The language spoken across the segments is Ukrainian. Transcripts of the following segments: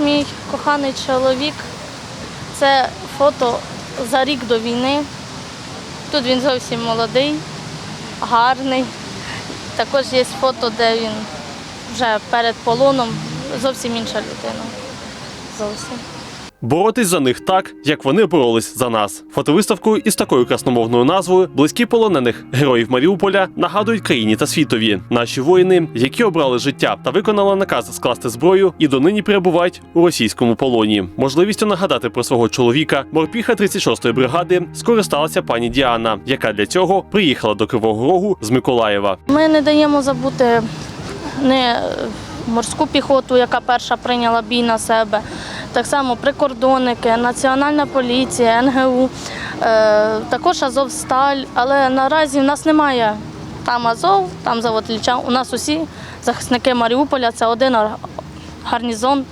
Мій коханий чоловік. Це фото за рік до війни. Тут він зовсім молодий, гарний. Також є фото, де він вже перед полоном, зовсім інша людина. Зовсім. Боротись за них так, як вони боролись за нас. Фотовиставку із такою красномовною назвою Близькі полонених героїв Маріуполя нагадують країні та світові. Наші воїни, які обрали життя та виконали наказ скласти зброю, і донині перебувають у російському полоні. Можливістю нагадати про свого чоловіка морпіха 36-ї бригади скористалася пані Діана, яка для цього приїхала до Кривого Рогу з Миколаєва. Ми не даємо забути не морську піхоту, яка перша прийняла бій на себе. Так само прикордонники, Національна поліція, НГУ, е, також Азовсталь. Але наразі в нас немає там Азов, там завод Ліча. У нас усі захисники Маріуполя це один гарнізон,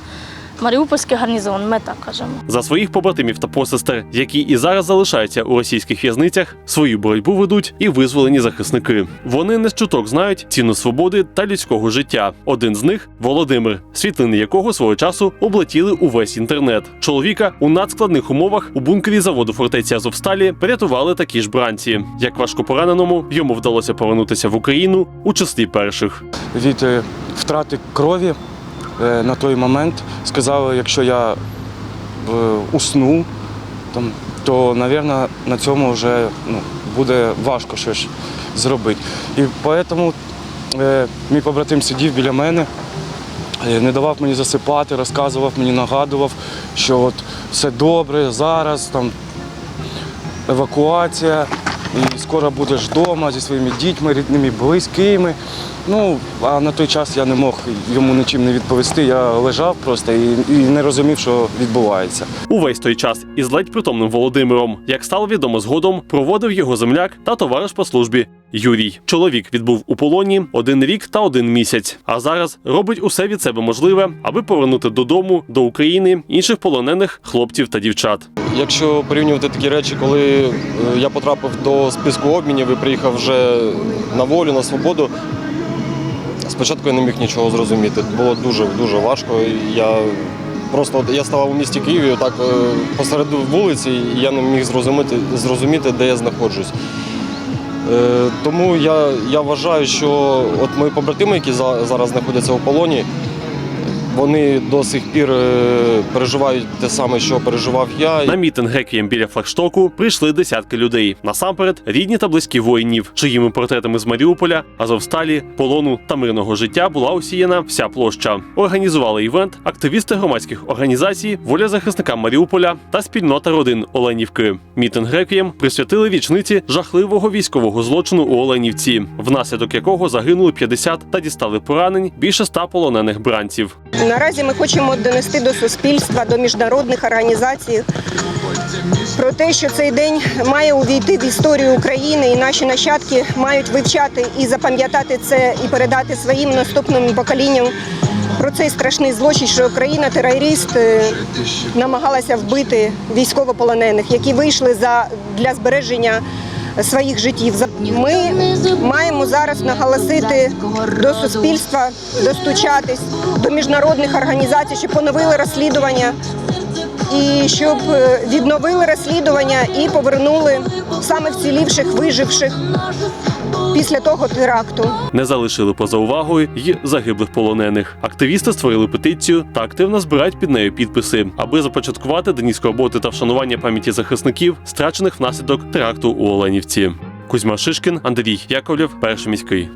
Маріупольський гарнізон, ми так кажемо. За своїх побратимів та посестер, які і зараз залишаються у російських в'язницях, свою боротьбу ведуть і визволені захисники. Вони не з чуток знають ціну свободи та людського життя. Один з них Володимир, світлини якого свого часу облетіли увесь інтернет. Чоловіка у надскладних умовах у бункері заводу фортеці Азовсталі порятували такі ж бранці. Як важко пораненому, йому вдалося повернутися в Україну у числі перших. від е, втрати крові на той момент сказали, якщо я е, усну, то, мабуть, на цьому вже ну, буде важко щось зробити. І тому е, мій побратим сидів біля мене, е, не давав мені засипати, розказував мені, нагадував, що от все добре, зараз там евакуація, і скоро будеш вдома зі своїми дітьми, рідними, близькими. Ну, а на той час я не мог йому нічим не відповісти. Я лежав просто і, і не розумів, що відбувається. Увесь той час із ледь притомним Володимиром, як стало відомо згодом, проводив його земляк та товариш по службі Юрій. Чоловік відбув у полоні один рік та один місяць. А зараз робить усе від себе можливе, аби повернути додому до України інших полонених хлопців та дівчат. Якщо порівнювати такі речі, коли е, я потрапив до списку обмінів і приїхав вже на волю, на свободу, спочатку я не міг нічого зрозуміти. Було дуже дуже важко. Я просто я ставав у місті Києві так е, посеред вулиці, і я не міг зрозуміти, зрозуміти де я знаходжусь. Е, Тому я, я вважаю, що от мої побратими, які зараз знаходяться у полоні, вони до сих пір е, переживають те саме, що переживав я. На мітинг реквієм біля флагштоку прийшли десятки людей. Насамперед, рідні та близькі воїнів, чиїми портретами з Маріуполя, Азовсталі, полону та мирного життя була усіяна вся площа. Організували івент активісти громадських організацій, воля захисника Маріуполя та спільнота родин Оленівки. Мітинг реквієм присвятили вічниці жахливого військового злочину у Оленівці, внаслідок якого загинули 50 та дістали поранень більше 100 полонених бранців. Наразі ми хочемо донести до суспільства, до міжнародних організацій про те, що цей день має увійти в історію України, і наші нащадки мають вивчати і запам'ятати це, і передати своїм наступним поколінням про цей страшний злочин, що Україна терорист е, намагалася вбити військовополонених, які вийшли за для збереження своїх життів. Ми маємо зараз наголосити до суспільства, достучатись до міжнародних організацій, щоб поновили розслідування і щоб е, відновили розслідування і повернули саме вцілівших, виживших після того теракту. Не залишили поза увагою й загиблих полонених. Активісти створили петицію та активно збирають під нею підписи, аби започаткувати денізьку роботи та вшанування пам'яті захисників, страчених внаслідок теракту у Оленівці. Кузьма Шишкін, Андрій Яковлєв, перший міський.